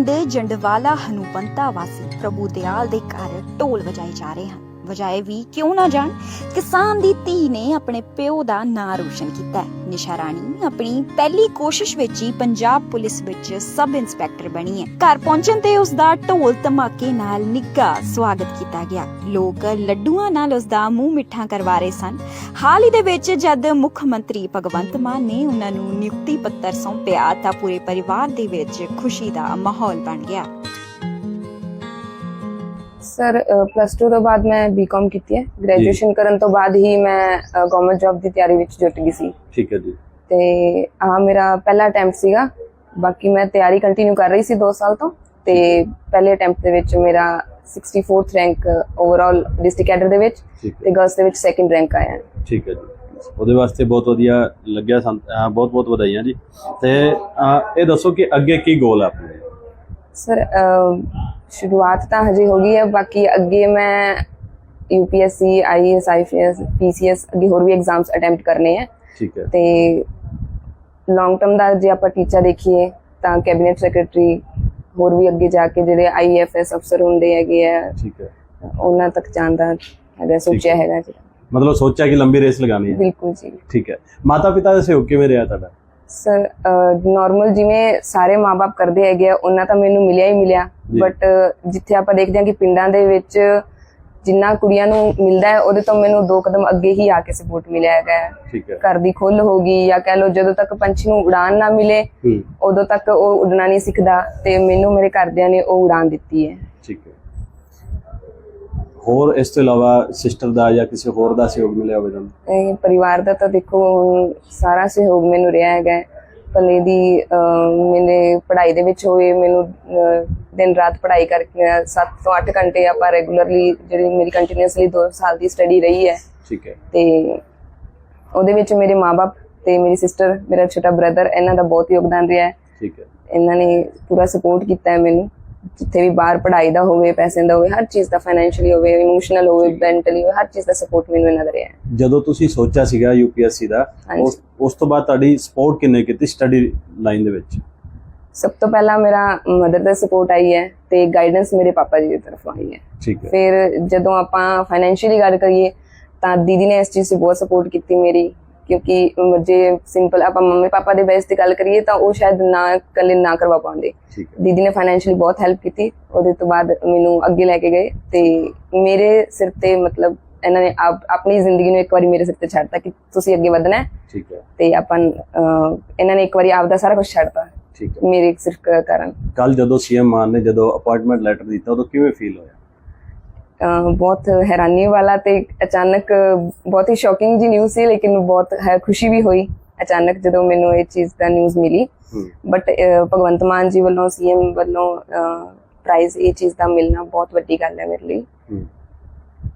ਪਿੰਡ ਜੰਡਵਾਲਾ ਹਨੂਪੰਤਾ ਵਾਸੀ ਪ੍ਰਭੂ ਦਿਆਲ ਦੇ ਘਰ ਢੋਲ ਵਜਾਏ ਜਾ ਰਹੇ ਹਨ। ਵਜਾਏ ਵੀ ਕਿਉਂ ਨਾ ਜਾਣ? ਕਿਸਾਨ ਦੀ ਧੀ ਨੇ ਆਪਣੇ ਪਿਓ ਦਾ ਨਾਂ ਰੋਸ਼ਨ ਕੀਤਾ ਹੈ। ਨਿਸ਼ਾ ਰਾਣੀ ਆਪਣੀ ਪਹਿਲੀ ਕੋਸ਼ਿਸ਼ ਵਿੱਚ ਹੀ ਪੰਜਾਬ ਪੁਲਿਸ ਵਿੱਚ ਸਬ ਇੰਸਪੈਕਟਰ ਬਣੀ ਹੈ। ਘਰ ਪਹੁੰਚਣ ਤੇ ਉਸ ਦਾ ਢੋਲ ਧਮਾਕੇ ਨਾਲ ਨਿੱਘਾ ਸਵਾਗਤ ਕੀਤਾ ਗਿਆ। ਲੋਕ ਲੱਡੂਆਂ ਨਾਲ ਉਸ ਦਾ ਮੂੰਹ ਮਿੱਠਾ ਕਰਵਾ ਰਹੇ ਸਨ। ਹਾਲ ਹੀ ਦੇ ਵਿੱਚ ਜਦ ਮੁੱਖ ਮੰਤਰੀ ਭਗਵੰਤ ਮਾਨ ਨੇ ਉਹਨਾਂ ਨੂੰ ਨਿਯੁਕਤੀ ਪੱਤਰ ਸੌਂਪਿਆ ਤਾਂ ਪੂਰੇ ਪਰਿਵਾਰ ਦੇ ਵਿੱਚ ਖੁਸ਼ੀ ਦਾ ਮਾਹੌਲ ਬਣ ਗਿਆ। ਸਰ ਪਲੱਸ 2 ਤੋਂ ਬਾਅਦ ਮੈਂ ਬੀਕਾਮ ਕੀਤੀ ਹੈ। ਗ੍ਰੈਜੂਏਸ਼ਨ ਕਰਨ ਤੋਂ ਬਾਅਦ ਹੀ ਮੈਂ ਗਵਰਨਮੈਂਟ ਜੌਬ ਦੀ ਤਿਆਰੀ ਵਿੱਚ ਜੁਟ ਗਈ ਸੀ। ਠੀਕ ਹੈ ਜੀ। ਤੇ ਆ ਮੇਰਾ ਪਹਿਲਾ ਅਟੈਂਪਟ ਸੀਗਾ। ਬਾਕੀ ਮੈਂ ਤਿਆਰੀ ਕੰਟੀਨਿਊ ਕਰ ਰਹੀ ਸੀ 2 ਸਾਲ ਤੋਂ। ਤੇ ਪਹਿਲੇ ਅਟੈਂਪਟ ਦੇ ਵਿੱਚ ਮੇਰਾ 64th rank overall district cadre ਦੇ ਵਿੱਚ ਤੇ ਗਰਲਸ ਦੇ ਵਿੱਚ ਸੈਕੰਡ ਰੈਂਕ ਆਇਆ। ਠੀਕ ਹੈ ਜੀ। ਉਹਦੇ ਵਾਸਤੇ ਬਹੁਤ ਵਧੀਆ ਲੱਗਿਆ ਬਹੁਤ ਬਹੁਤ ਵਧਾਈਆਂ ਜੀ। ਤੇ ਇਹ ਦੱਸੋ ਕਿ ਅੱਗੇ ਕੀ ਗੋਲ ਹੈ ਆਪਣੇ? ਸਰ ਸ਼ੁਰੂਆਤ ਤਾਂ ਹਜੇ ਹੋ ਗਈ ਹੈ ਬਾਕੀ ਅੱਗੇ ਮੈਂ ਯੂਪੀਐਸਸੀ ਆਈਐਸ ਆਈਪੀਐਸ ਪੀਸੀਐਸ ਅੱਗੇ ਹੋਰ ਵੀ ਐਗਜ਼ਾਮਸ ਅਟੈਂਪਟ ਕਰਨੇ ਹੈ। ਠੀਕ ਹੈ। ਤੇ ਲੌਂਗ ਟਰਮ ਦਾ ਜੇ ਆਪਾਂ ਟੀਚਾ ਦੇਖੀਏ ਤਾਂ ਕੈਬਨਿਟ ਸੈਕਟਰੀ ਹੋਰ ਵੀ ਅੱਗੇ ਜਾ ਕੇ ਜਿਹੜੇ ਆਈਐਫਐਸ ਅਫਸਰ ਹੁੰਦੇ ਹੈਗੇ ਆ ਠੀਕ ਹੈ। ਉਹਨਾਂ ਤੱਕ ਜਾਣ ਦਾ ਹੈਗਾ ਸੋਚਿਆ ਹੈਗਾ ਜੀ ਮਤਲਬ ਸੋਚਿਆ ਕਿ ਲੰਬੀ ਰੇਸ ਲਗਾਣੀ ਹੈ। ਬਿਲਕੁਲ ਜੀ। ਠੀਕ ਹੈ। ਮਾਤਾ ਪਿਤਾ ਦਾ ਸਹਿਯੋਗ ਕਿਵੇਂ ਰਿਹਾ ਤੁਹਾਡਾ? ਸਰ ਨਾਰਮਲ ਜਿਵੇਂ ਸਾਰੇ ਮਾਪੇ ਕਰਦੇ ਹੈਗੇ ਆ ਉਹਨਾਂ ਤਾਂ ਮੈਨੂੰ ਮਿਲਿਆ ਹੀ ਮਿਲਿਆ। ਬਟ ਜਿੱਥੇ ਆਪਾਂ ਦੇਖਦੇ ਹਾਂ ਕਿ ਪਿੰਡਾਂ ਦੇ ਵਿੱਚ ਜਿੰਨਾ ਕੁੜੀਆਂ ਨੂੰ ਮਿਲਦਾ ਹੈ ਉਹਦੇ ਤੋਂ ਮੈਨੂੰ ਦੋ ਕਦਮ ਅੱਗੇ ਹੀ ਆ ਕੇ ਸਪੋਰਟ ਮਿਲਿਆ ਹੈਗਾ ਹੈ। ਘਰ ਦੀ ਖੁੱਲ ਹੋ ਗਈ ਜਾਂ ਕਹਿ ਲਓ ਜਦੋਂ ਤੱਕ ਪੰਛੀ ਨੂੰ ਉਡਾਨ ਨਾ ਮਿਲੇ ਉਦੋਂ ਤੱਕ ਉਹ ਉਡਣਾ ਨਹੀਂ ਸਿੱਖਦਾ ਤੇ ਮੈਨੂੰ ਮੇਰੇ ਘਰਦਿਆਂ ਨੇ ਉਹ ਉਡਾਨ ਦਿੱਤੀ ਹੈ। ਠੀਕ ਹੈ। ਹੋਰ ਇਸ ਤੋਂ ਇਲਾਵਾ ਸਿਸਟਰ ਦਾ ਜਾਂ ਕਿਸੇ ਹੋਰ ਦਾ ਸਹਿਯੋਗ ਮਿਲਿਆ ਹੋਵੇ ਤੁਹਾਨੂੰ? ਇਹ ਪਰਿਵਾਰ ਦਾ ਤਾਂ ਦੇਖੋ ਸਾਰਾ ਸਹਿਯੋਗ ਮੈਨੂੰ ਰਿਹਾ ਹੈਗਾ। ਭਲੇ ਦੀ ਮੈਨੇ ਪੜ੍ਹਾਈ ਦੇ ਵਿੱਚ ਹੋਏ ਮੈਨੂੰ ਦਿਨ ਰਾਤ ਪੜ੍ਹਾਈ ਕਰਕੇ 7 ਤੋਂ 8 ਘੰਟੇ ਆਪਾਂ ਰੈਗੂਲਰਲੀ ਜਿਹੜੀ ਮੇਰੀ ਕੰਟੀਨਿਊਸਲੀ 2 ਸਾਲ ਦੀ ਸਟੱਡੀ ਰਹੀ ਹੈ। ਠੀਕ ਹੈ। ਤੇ ਉਹਦੇ ਵਿੱਚ ਮੇਰੇ ਮਾਪੇ ਤੇ ਮੇਰੀ ਸਿਸਟਰ ਮੇਰਾ ਛੋਟਾ ਬ੍ਰਦਰ ਇਹਨਾਂ ਦਾ ਬਹੁਤ ਯੋਗਦਾਨ ਰਿਹਾ ਹੈ। ਠੀਕ ਹੈ। ਇਹਨਾਂ ਨੇ ਪੂਰਾ ਸਪੋਰਟ ਕੀਤਾ ਹੈ ਮੈਨੂੰ। ਜਿੱਥੇ ਵੀ ਬਾਹਰ ਪੜ੍ਹਾਈ ਦਾ ਹੋਵੇ ਪੈਸੇ ਦਾ ਹੋਵੇ ਹਰ ਚੀਜ਼ ਦਾ ਫਾਈਨੈਂਸ਼ੀਅਲੀ ਹੋਵੇ ਇਮੋਸ਼ਨਲ ਹੋਵੇ ਮੈਂਟਲੀ ਹੋਵੇ ਹਰ ਚੀਜ਼ ਦਾ ਸਪੋਰਟ ਮੈਨੂੰ ਇਹਨਾਂ ਦਾ ਰਿਹਾ ਜਦੋਂ ਤੁਸੀਂ ਸੋਚਿਆ ਸੀਗਾ ਯੂਪੀਐਸਸੀ ਦਾ ਉਸ ਤੋਂ ਬਾਅਦ ਤੁਹਾਡੀ ਸਪੋਰਟ ਕਿੰਨੇ ਕੀਤੀ ਸਟੱਡੀ ਲਾਈਨ ਦੇ ਵਿੱਚ? ਸਭ ਤੋਂ ਪਹਿਲਾਂ ਮੇਰਾ ਮਦਰ ਦਾ ਸਪੋਰਟ ਆਈ ਹੈ ਤੇ ਗਾਈਡੈਂਸ ਮੇਰੇ ਪਾਪਾ ਜੀ ਦੀ ਤਰਫੋਂ ਆਈ ਹੈ। ਠੀਕ ਹੈ। ਫਿਰ ਜਦੋਂ ਆਪਾਂ ਫਾਈਨੈਂਸ਼ੀਅਲੀ ਗੱਲ ਕਰੀਏ ਤਾਂ ਦੀਦੀ ਨੇ ਇਸ ਚੀਜ਼ 'ਚ ਬਹੁਤ ਸਪੋਰਟ ਕੀਤੀ ਮੇਰੀ। ਕਿਉਂਕਿ ਜੇ ਸਿੰਪਲ ਆਪਾਂ ਮੰਮੀ ਪਾਪਾ ਦੇ ਬੇਸ ਤੇ ਗੱਲ ਕਰੀਏ ਤਾਂ ਉਹ ਸ਼ਾਇਦ ਨਾ ਇਕੱਲੇ ਨਾ ਕਰਵਾ ਪਾਉਂਦੇ। ਦੀਦੀ ਨੇ ਫਾਈਨੈਂਸ਼ੀਅਲੀ ਬਹੁਤ ਹੈਲਪ ਕੀਤੀ ਉਹਦੇ ਤੋਂ ਬਾਅਦ ਮੈਨੂੰ ਅੱਗੇ ਲੈ ਕੇ ਗਏ ਤੇ ਮੇਰੇ ਸਿਰ ਤੇ ਮਤਲਬ ਇਹਨਾਂ ਨੇ ਆਪ- ਆਪਣੀ ਜ਼ਿੰਦਗੀ ਨੂੰ ਇੱਕ ਵਾਰੀ ਮੇਰੇ ਸਿਰ ਤੇ ਛੱਡਤਾ ਕਿ ਤੁਸੀਂ ਅੱਗੇ ਵਧਣਾ ਹੈ। ਠੀਕ ਹੈ। ਤੇ ਆਪਾਂ ਇਹਨਾਂ ਨੇ ਇੱਕ ਵਾਰੀ ਆਪਦਾ ਸਾਰਾ ਕੁਝ ਛੱਡਤਾ ਠੀਕ ਹੈ। ਮੇਰੇ ਸਿਰਫ ਕਾਰਨ। ਕੱਲ ਜਦੋਂ ਸੀਐਮ ਮਾਨ ਨੇ ਜਦੋਂ ਅਪਾਇੰਟਮੈਂਟ ਲੈਟਰ ਦਿੱਤਾ ਉਦੋਂ ਕਿਵੇਂ ਫੀਲ ਹੋਇਆ? ਬਹੁਤ ਹੈਰਾਨੀ ਵਾਲਾ ਤੇ ਅਚਾਨਕ ਬਹੁਤ ਹੀ ਸ਼ੌਕਿੰਗ ਜੀ ਨਿਊਜ਼ ਸੀ ਲੇਕਿਨ ਬਹੁਤ ਹੈ ਖੁਸ਼ੀ ਵੀ ਹੋਈ ਅਚਾਨਕ ਜਦੋਂ ਮੈਨੂੰ ਇਹ ਚੀਜ਼ ਦਾ ਨਿਊਜ਼ ਮਿਲੀ। ਬਟ ਭਗਵੰਤ ਮਾਨ ਜੀ ਵੱਲੋਂ ਸੀਐਮ ਵੱਲੋਂ ਪ੍ਰਾਈਜ਼ ਇਹ ਚੀਜ਼ ਦਾ ਮਿਲਣਾ ਬਹੁਤ ਵੱਡੀ ਗੱਲ ਹੈ ਮੇਰੇ ਲਈ।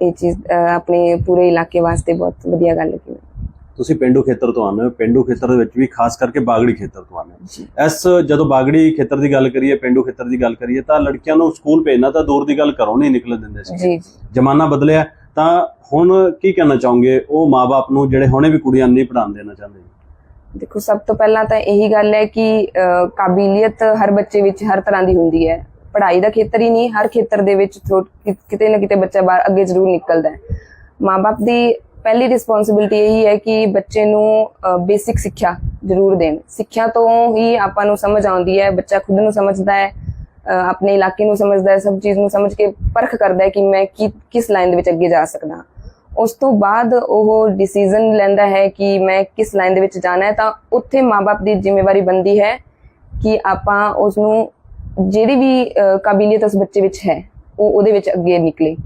ਇਹ ਚੀਜ਼ ਆਪਣੇ ਪੂਰੇ ਇਲਾਕੇ ਵਾਸਤੇ ਬਹੁਤ ਵਧੀਆ ਗੱਲ ਹੈ। ਤੁਸੀਂ ਪਿੰਡੂ ਖੇਤਰ ਤੋਂ ਆਉਂਦੇ ਹੋ ਪਿੰਡੂ ਖੇਤਰ ਦੇ ਵਿੱਚ ਵੀ ਖਾਸ ਕਰਕੇ ਬਾਗੜੀ ਖੇਤਰ ਤੋਂ ਆਉਂਦੇ ਹੋ। ਇਸ ਜਦੋਂ ਬਾਗੜੀ ਖੇਤਰ ਦੀ ਗੱਲ ਕਰੀਏ ਪਿੰਡੂ ਖੇਤਰ ਦੀ ਗੱਲ ਕਰੀਏ ਤਾਂ ਲੜਕੀਆਂ ਨੂੰ ਸਕੂਲ ਭੇਜਣਾ ਤਾਂ ਦੂਰ ਦੀ ਗੱਲ ਘਰੋਂ ਨਹੀਂ ਨਿਕਲਣ ਦਿੰਦੇ ਸੀ। ਜ਼ਮਾਨਾ ਬਦਲਿਆ ਤਾਂ ਹੁਣ ਕੀ ਕਹਿਣਾ ਚਾਹੋਗੇ? ਉਹ ਮਾਪੇ ਨੂੰ ਜਿਹੜੇ ਹੁਣੇ ਵੀ ਕੁੜੀਆਂ ਨਹੀਂ ਪੜ੍ਹਾਉਣ ਦੇਣਾ ਚਾਹੁੰਦੇ। ਦੇਖੋ ਸਭ ਤੋਂ ਪਹਿਲਾਂ ਤਾਂ ਇਹੀ ਗੱਲ ਹੈ ਕਿ ਕਾਬਲੀਅਤ ਹਰ ਬੱਚੇ ਵਿੱਚ ਹਰ ਤਰ੍ਹਾਂ ਦੀ ਹੁੰਦੀ ਹੈ। ਪੜ੍ਹਾਈ ਦਾ ਖੇਤਰ ਹੀ ਨਹੀਂ ਹਰ ਖੇਤਰ ਦੇ ਵਿੱਚ ਕਿਤੇ ਨਾ ਕਿਤੇ ਬੱਚਾ ਬਾਹਰ ਅੱਗੇ ਜ਼ਰੂਰ ਨਿਕਲਦਾ ਹੈ। ਮਾਪੇ ਦੀ ਪਹਿਲੀ ਰਿਸਪੌਂਸਿਬਿਲਟੀ ਇਹੀ ਹੈ ਕਿ ਬੱਚੇ ਨੂੰ ਬੇਸਿਕ ਸਿੱਖਿਆ ਜ਼ਰੂਰ ਦੇਣ। ਸਿੱਖਿਆ ਤੋਂ ਹੀ ਆਪਾਂ ਨੂੰ ਸਮਝ ਆਉਂਦੀ ਹੈ, ਬੱਚਾ ਖੁਦ ਨੂੰ ਸਮਝਦਾ ਹੈ ਆਪਣੇ ਇਲਾਕੇ ਨੂੰ ਸਮਝਦਾ ਹੈ, ਸਭ ਚੀਜ਼ ਨੂੰ ਸਮਝ ਕੇ ਪਰਖ ਕਰਦਾ ਹੈ ਕਿ ਮੈਂ ਕੀ, ਕਿਸ ਲਾਈਨ ਦੇ ਵਿੱਚ ਅੱਗੇ ਜਾ ਸਕਦਾ। ਉਸ ਤੋਂ ਬਾਅਦ ਉਹ ਡਿਸੀਜਨ ਲੈਂਦਾ ਹੈ ਕਿ ਮੈਂ ਕਿਸ ਲਾਈਨ ਦੇ ਵਿੱਚ ਜਾਣਾ ਹੈ, ਤਾਂ ਉੱਥੇ ਮਾਪੇ ਦੀ ਜ਼ਿੰਮੇਵਾਰੀ ਬਣਦੀ ਹੈ ਕਿ ਆਪਾਂ ਉਸ ਨੂੰ ਜਿਹੜੀ ਵੀ ਕਾਬਲੀਅਤ ਉਸ ਬੱਚੇ ਵਿੱਚ ਹੈ, ਉਹ ਉਹਦੇ ਵਿੱਚ ਅੱਗੇ ਨਿਕਲੇ।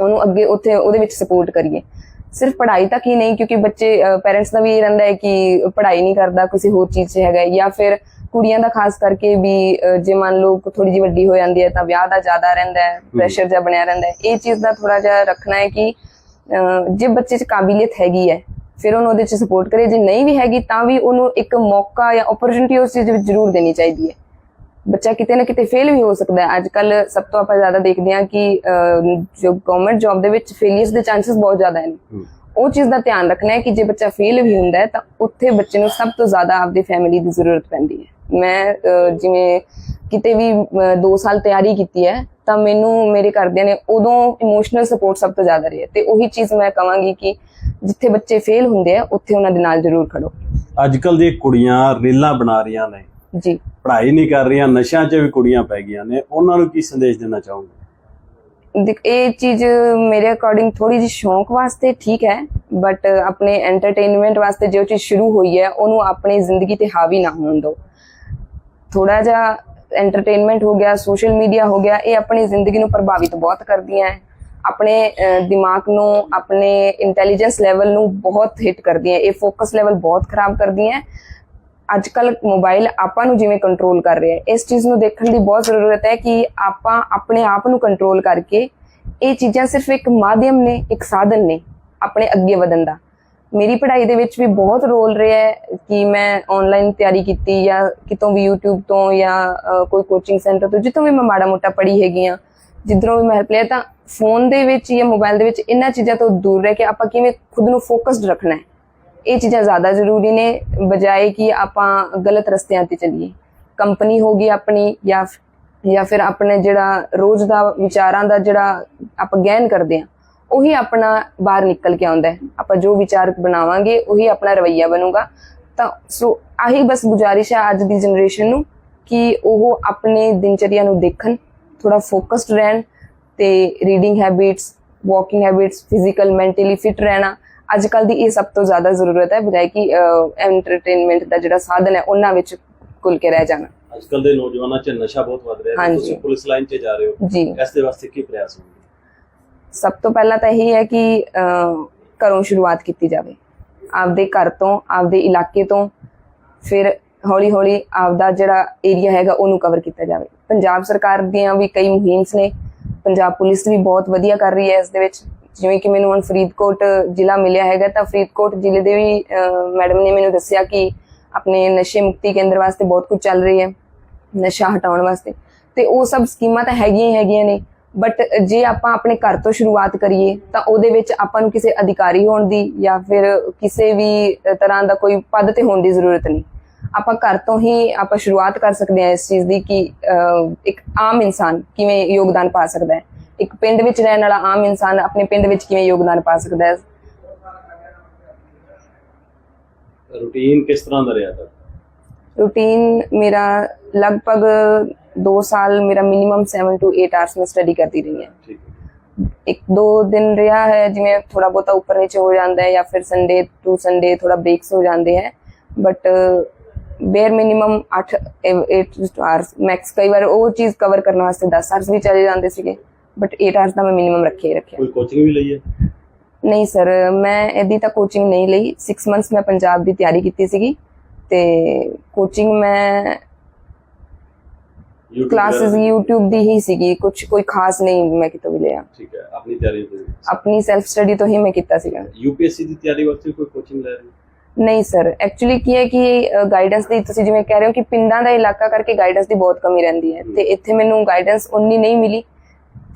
ਉਹਨੂੰ ਅੱਗੇ ਉੱਥੇ, ਉਹਦੇ ਵਿੱਚ ਸਪੋਰਟ ਕਰੀਏ। ਸਿਰਫ ਪੜ੍ਹਾਈ ਤੱਕ ਹੀ ਨਹੀਂ ਕਿਉਂਕਿ ਬੱਚੇ ਪੇਰੈਂਟਸ ਦਾ ਵੀ ਇਹ ਰਹਿੰਦਾ ਹੈ ਕਿ ਪੜ੍ਹਾਈ ਨਹੀਂ ਕਰਦਾ ਕਿਸੇ ਹੋਰ ਚੀਜ਼ 'ਚ ਹੈਗਾ ਜਾਂ ਫਿਰ ਕੁੜੀਆਂ ਦਾ ਖਾਸ ਕਰਕੇ ਵੀ ਜੇ ਮੰਨ ਲਓ ਥੋੜੀ ਜਿਹੀ ਵੱਡੀ ਹੋ ਜਾਂਦੀ ਹੈ ਤਾਂ ਵਿਆਹ ਦਾ ਜ਼ਿਆਦਾ ਰਹਿੰਦਾ ਹੈ ਪ੍ਰੈਸ਼ਰ ਜਿਹਾ ਬਣਿਆ ਰਹਿੰਦਾ ਹੈ। ਇਹ ਚੀਜ਼ ਦਾ ਥੋੜਾ ਜਿਹਾ ਰੱਖਣਾ ਹੈ ਕਿ ਜੇ ਬੱਚੇ 'ਚ ਕਾਬਲੀਅਤ ਹੈਗੀ ਹੈ ਫਿਰ ਉਹਨੂੰ ਉਹਦੇ 'ਚ ਸਪੋਰਟ ਕਰੇ। ਜੇ ਨਹੀਂ ਵੀ ਹੈਗੀ ਤਾਂ ਵੀ ਉਹਨੂੰ ਇੱਕ ਮੌਕਾ ਜਾਂ ਓਪਰਚੁਨਿਟੀ ਉਸ ਚੀਜ਼ ਵਿੱਚ ਜ਼ਰੂਰ ਦੇਣੀ ਚਾਹੀਦੀ ਹੈ। ਬੱਚਾ ਕਿਤੇ ਨਾ ਕਿਤੇ ਫੇਲ ਵੀ ਹੋ ਸਕਦਾ ਹੈ। ਅੱਜ ਕੱਲ ਸਭ ਤੋਂ ਆਪਾਂ ਜ਼ਿਆਦਾ ਦੇਖਦੇ ਹਾਂ ਕਿ ਜੋ ਗਵਰਨਮੈਂਟ ਜੌਬ ਦੇ ਵਿੱਚ ਫੇਲਿਅਰਸ ਦੇ ਚਾਂਸਸ ਬਹੁਤ ਜ਼ਿਆਦਾ ਹਨ ਉਹ ਚੀਜ਼ ਦਾ ਧਿਆਨ ਰੱਖਣਾ ਹੈ ਕਿ ਜੇ ਬੱਚਾ ਫੇਲ ਵੀ ਹੁੰਦਾ ਹੈ ਤਾਂ ਉੱਥੇ ਬੱਚੇ ਨੂੰ ਸਭ ਤੋਂ ਜ਼ਿਆਦਾ ਆਪਦੀ ਫੈਮਿਲੀ ਦੀ ਜ਼ਰੂਰਤ ਪੈਂਦੀ ਹੈ। ਮੈਂ ਜਿਵੇਂ ਕਿਤੇ ਵੀ 2 ਸਾਲ ਤਿਆਰੀ ਕੀਤੀ ਹੈ ਤਾਂ ਮੈਨੂੰ ਮੇਰੇ ਘਰਦਿਆਂ ਨੇ ਉਦੋਂ ਇਮੋਸ਼ਨਲ ਸਪੋਰਟ ਸਭ ਤੋਂ ਜ਼ਿਆਦਾ ਰਹੀ ਤੇ ਉਹੀ ਚੀਜ਼ ਮੈਂ ਕਹਾਂਗੀ ਕਿ ਜਿੱਥੇ ਬੱਚੇ ਫੇਲ ਹੁੰਦੇ ਆ ਉੱਥੇ ਉਹਨਾਂ ਦੇ ਨਾਲ ਜ਼ਰੂਰ ਖੜੋ। ਅੱਜ ਕੱਲ ਦੀ ਕੁੜੀਆਂ ਰੀਲਾਂ ਬਣਾ ਰਹੀਆਂ ਨੇ। ਜੀ। ਪੜ੍ਹਾਈ ਨਹੀਂ ਕਰ ਰਹੀਆਂ ਨਸ਼ਿਆਂ 'ਚ ਵੀ ਕੁੜੀਆਂ ਪੈ ਗਈਆਂ ਨੇ ਉਹਨਾਂ ਨੂੰ ਕੀ ਸੰਦੇਸ਼ ਦੇਣਾ ਚਾਹੋਗੇ? ਇਹ ਚੀਜ਼ ਮੇਰੇ ਅਕੋਰਡਿੰਗ ਥੋੜੀ ਜਿਹੀ ਸ਼ੌਂਕ ਵਾਸਤੇ ਠੀਕ ਹੈ ਬਟ ਆਪਣੇ ਐਂਟਰਟੇਨਮੈਂਟ ਵਾਸਤੇ ਜੋ ਚੀਜ਼ ਸ਼ੁਰੂ ਹੋਈ ਹੈ ਉਹਨੂੰ ਆਪਣੀ ਜ਼ਿੰਦਗੀ ਤੇ ਹਾਵੀ ਨਾ ਹੋਣ ਦਿਓ। ਥੋੜਾ ਜਿਹਾ ਐਂਟਰਟੇਨਮੈਂਟ ਹੋ ਗਿਆ ਸੋਸ਼ਲ ਮੀਡੀਆ ਹੋ ਗਿਆ ਇਹ ਆਪਣੀ ਜ਼ਿੰਦਗੀ ਨੂੰ ਪ੍ਰਭਾਵਿਤ ਬਹੁਤ ਕਰਦੀਆਂ ਹੈ। ਆਪਣੇ ਦਿਮਾਗ ਨੂੰ ਆਪਣੇ ਇੰਟੈਲੀਜੈਂਸ ਲੈਵਲ ਨੂੰ ਬਹੁਤ ਹਿੱਟ ਕਰਦੀਆਂ ਇਹ ਫੋਕਸ ਲੈਵਲ ਬਹੁਤ ਖਰਾਬ ਕਰਦੀਆਂ ਅੱਜ ਕੱਲ ਮੋਬਾਈਲ ਆਪਾਂ ਨੂੰ ਜਿਵੇਂ ਕੰਟਰੋਲ ਕਰ ਰਿਹਾ ਹੈ, ਇਸ ਚੀਜ਼ ਨੂੰ ਦੇਖਣ ਦੀ ਬਹੁਤ ਜ਼ਰੂਰਤ ਹੈ ਕਿ ਆਪਾਂ ਆਪਣੇ ਆਪ ਨੂੰ ਕੰਟਰੋਲ ਕਰਕੇ ਇਹ ਚੀਜ਼ਾਂ ਸਿਰਫ ਇੱਕ ਮਾਧਿਅਮ ਨੇ, ਇੱਕ ਸਾਧਨ ਨੇ ਆਪਣੇ ਅੱਗੇ ਵਧਣ ਦਾ। ਮੇਰੀ ਪੜ੍ਹਾਈ ਦੇ ਵਿੱਚ ਵੀ ਬਹੁਤ ਰੋਲ ਰਿਹਾ ਹੈ ਕਿ ਮੈਂ ਆਨਲਾਈਨ ਤਿਆਰੀ ਕੀਤੀ ਜਾਂ ਕਿਤੋਂ ਵੀ YouTube ਤੋਂ ਜਾਂ ਕੋਈ ਕੋਚਿੰਗ ਸੈਂਟਰ ਤੋਂ, ਜਿੱਥੋਂ ਵੀ ਮੈਂ ਮਾੜਾ ਮੋਟਾ ਪੜ੍ਹੀ ਹੈਗੀ ਆ ਜਿੱਧਰੋਂ ਵੀ ਮੈਂ ਹੈਲਪ ਲਿਆ, ਤਾਂ ਫੋਨ ਦੇ ਵਿੱਚ ਜਾਂ ਮੋਬਾਈਲ ਦੇ ਵਿੱਚ ਇਹਨਾਂ ਚੀਜ਼ਾਂ ਤੋਂ ਦੂਰ ਰਹਿ ਕੇ ਆਪਾਂ ਕਿਵੇਂ ਖੁਦ ਨੂੰ ਫੋਕਸਡ ਰੱਖਣਾ ਹੈ। ਇਹ ਚੀਜ਼ਾਂ ਜ਼ਿਆਦਾ ਜ਼ਰੂਰੀ ਨੇ, ਬਜਾਏ ਕਿ ਆਪਾਂ ਗਲਤ ਰਸਤਿਆਂ ਤੇ ਚੱਲੀਏ। ਕੰਪਨੀ ਹੋਗੀ ਆਪਣੀ ਜਾਂ ਜਾਂ ਫਿਰ ਆਪਣੇ ਜਿਹੜਾ ਰੋਜ਼ ਦਾ ਵਿਚਾਰਾਂ ਦਾ ਜਿਹੜਾ ਆਪਾਂ ਗਹਿਨ ਕਰਦੇ ਆ ਉਹੀ ਆਪਣਾ ਬਾਹਰ ਨਿਕਲ ਕੇ ਆਉਂਦਾ ਹੈ। ਆਪਾਂ ਜੋ ਵਿਚਾਰ ਬਣਾਵਾਂਗੇ, ਉਹੀ ਆਪਣਾ ਰਵਈਆ ਬਣੂਗਾ। ਤਾਂ ਸੋ ਆਹੀ ਬਸ ਗੁਜ਼ਾਰਿਸ਼ ਹੈ ਅੱਜ ਦੀ ਜਨਰੇਸ਼ਨ ਨੂੰ ਕਿ ਉਹ ਆਪਣੇ ਦਿਨਚਰਿਆ ਨੂੰ ਦੇਖਣ ਥੋੜਾ ਫੋਕਸਡ ਰਹਿਣ ਤੇ reading habits, walking habits, physical, mentally fit ਰਹਿਣਾ ਅੱਜ ਕੱਲ ਦੀ ਇਹ ਸਭ ਤੋਂ ਜ਼ਿਆਦਾ ਜ਼ਰੂਰਤ ਹੈ ਬਜਾਏ ਕਿ ਐਂਟਰਟੇਨਮੈਂਟ ਦਾ ਜਿਹੜਾ ਸਾਧਨ ਹੈ ਉਹਨਾਂ ਵਿੱਚ ਕੁਲ ਕੇ ਰਹਿ ਜਾਣਾ। ਅੱਜ ਕੱਲ ਦੇ ਨੌਜਵਾਨਾਂ 'ਚ ਨਸ਼ਾ ਬਹੁਤ ਵੱਧ ਰਿਹਾ ਹੈ। ਤੁਸੀਂ ਪੁਲਿਸ ਲਾਈਨ 'ਚ ਜਾ ਰਹੇ ਹੋ। ਜੀ। ਇਸ ਦੇ ਵਾਸਤੇ ਕੀ ਪ੍ਰਯਾਸ ਹੋਣਗੇ? ਸਭ ਤੋਂ ਪਹਿਲਾਂ ਤਾਂ ਇਹੀ ਹੈ ਕਿ ਘਰੋਂ ਸ਼ੁਰੂਆਤ ਕੀਤੀ ਜਾਵੇ। ਆਪਦੇ ਘਰ ਤੋਂ ਆਪਦੇ ਇਲਾਕੇ ਤੋਂ ਫਿਰ ਹੌਲੀ ਹੌਲੀ ਆਪਦਾ ਜਿਹੜਾ ਏਰੀਆ ਹੈਗਾ ਉਹਨੂੰ ਕਵਰ ਕੀਤਾ ਜਾਵੇ। ਪੰਜਾਬ ਸਰਕਾਰ ਦੀਆਂ ਵੀ ਕਈ ਮੁਹਿੰਮਸ ਨੇ। ਪੰਜਾਬ ਪੁਲਿਸ ਵੀ ਬਹੁਤ ਵਧੀਆ ਕਰ ਰਹੀ ਹੈ ਇਸ ਦੇ ਵਿੱਚ। ਜਿਵੇਂ ਕਿ ਮੈਨੂੰ ਹੁਣ ਫਰੀਦਕੋਟ ਜ਼ਿਲ੍ਹਾ ਮਿਲਿਆ ਹੈਗਾ, ਤਾਂ ਫਰੀਦਕੋਟ ਜ਼ਿਲ੍ਹੇ ਦੇ ਵੀ ਮੈਡਮ ਨੇ ਮੈਨੂੰ ਦੱਸਿਆ ਕਿ ਆਪਣੇ ਨਸ਼ੇ ਮੁਕਤੀ ਕੇਂਦਰ ਵਾਸਤੇ ਬਹੁਤ ਕੁਝ ਚੱਲ ਰਹੀ ਹੈ, ਨਸ਼ਾ ਹਟਾਉਣ ਵਾਸਤੇ। ਤੇ ਉਹ ਸਭ ਸਕੀਮਾਂ ਤਾਂ ਹੈਗੀਆਂ ਹੈਗੀਆਂ ਨੇ ਬਟ ਜੇ ਆਪਾਂ ਆਪਣੇ ਘਰ ਤੋਂ ਸ਼ੁਰੂਆਤ ਕਰੀਏ, ਤਾਂ ਉਹਦੇ ਵਿੱਚ ਆਪਾਂ ਨੂੰ ਕਿਸੇ ਅਧਿਕਾਰੀ ਹੋਣ ਦੀ ਜਾਂ ਫਿਰ ਕਿਸੇ ਵੀ ਤਰ੍ਹਾਂ ਦਾ ਕੋਈ ਪਦ ਤੇ ਹੋਣ ਦੀ ਜ਼ਰੂਰਤ ਨਹੀਂ। ਆਪਾਂ ਘਰ ਤੋਂ ਹੀ ਆਪਾਂ ਸ਼ੁਰੂਆਤ ਕਰ ਸਕਦੇ ਹਾਂ ਇਸ ਚੀਜ਼ ਦੀ ਕਿ ਇੱਕ ਆਮ ਇਨਸਾਨ ਕਿਵੇਂ ਯੋਗਦਾਨ ਪਾ ਸਕਦਾ ਹੈ। ਇੱਕ ਪਿੰਡ ਵਿੱਚ ਰਹਿਣ ਵਾਲਾ ਆਮ ਇਨਸਾਨ ਆਪਣੇ ਪਿੰਡ ਵਿੱਚ ਕਿਵੇਂ ਯੋਗਦਾਨ ਪਾ ਸਕਦਾ ਹੈ? ਰੂਟੀਨ ਕਿਸ ਤਰ੍ਹਾਂ ਦਾ ਰਿਹਾ ਤੁਹਾਡਾ? ਰੂਟੀਨ ਮੇਰਾ ਲਗਭਗ 2 ਸਾਲ ਮੇਰਾ ਮਿਨੀਮਮ 7 ਟੂ 8 ਆਵਰਸ ਮੈਂ ਸਟੱਡੀ ਕਰਦੀ ਰਹੀ ਹਾਂ। ਠੀਕ ਹੈ। ਇੱਕ ਦੋ ਦਿਨ ਰਿਹਾ ਹੈ ਜਿਵੇਂ ਥੋੜਾ ਬਹੁਤਾ ਉੱਪਰ ਨੀਚੇ ਹੋ ਜਾਂਦਾ ਹੈ ਜਾਂ ਫਿਰ ਸੰਡੇ ਟੂ ਸੰਡੇ ਥੋੜਾ ਬ੍ਰੇਕਸ ਹੋ ਜਾਂਦੇ ਹੈ। But bare minimum 8 8 hours max ਕਈ ਵਾਰ ਉਹ ਚੀਜ਼ ਕਵਰ ਕਰਨ ਵਾਸਤੇ 10 ਆਵਰਸ ਵੀ ਚਲੇ ਜਾਂਦੇ ਸੀਗੇ। ਬਟ 8 ਆਵਰਸ ਦਾ ਮੈਂ ਮਿਨੀਮਮ ਰੱਖਿਆ ਹੀ ਰੱਖਿਆ। ਕੋਈ ਕੋਚਿੰਗ ਵੀ ਲਈ ਹੈ? ਨਹੀਂ ਸਰ ਮੈਂ ਇਹਦੀ ਤਾਂ ਕੋਚਿੰਗ ਨਹੀਂ ਲਈ। 6 ਮੰਥਸ ਮੈਂ ਪੰਜਾਬ ਦੀ ਤਿਆਰੀ ਕੀਤੀ ਸੀਗੀ ਤੇ ਕੋਚਿੰਗ ਮੈਂ ਕਲਾਸਿਸ? YouTube ਦੀ ਹੀ ਸੀਗੀ। ਕੁਝ ਕੋਈ ਖਾਸ ਨਹੀਂ ਮੈਂ ਕਿਤੋਂ ਵੀ ਲਿਆ। ਠੀਕ ਹੈ ਆਪਣੀ ਤਿਆਰੀ ਤੇ ਆਪਣੀ ਸੈਲਫ ਸਟੱਡੀ ਤੋਂ ਹੀ ਮੈਂ ਕੀਤਾ ਸੀਗਾ। ਯੂਪੀਐਸਸੀ ਦੀ ਤਿਆਰੀ ਵਾਸਤੇ ਕੋਈ ਕੋਚਿੰਗ ਲੈ ਰਹੇ ਨਹੀਂ ਸਰ ਐਕਚੁਅਲੀ ਕੀ ਹੈ ਕਿ ਗਾਈਡੈਂਸ ਦੀ ਤੁਸੀਂ ਜਿਵੇਂ ਕਹਿ ਰਹੇ ਹੋ ਕਿ ਪਿੰਡਾਂ ਦਾ ਇਲਾਕਾ ਕਰਕੇ ਗਾਈਡੈਂਸ ਦੀ ਬਹੁਤ ਕਮੀ ਰਹਿੰਦੀ ਹੈ ਤੇ ਇੱਥੇ ਮੈਨੂੰ ਗਾਈਡੈਂਸ ਉਨੀ ਨਹੀਂ ਮਿਲੀ।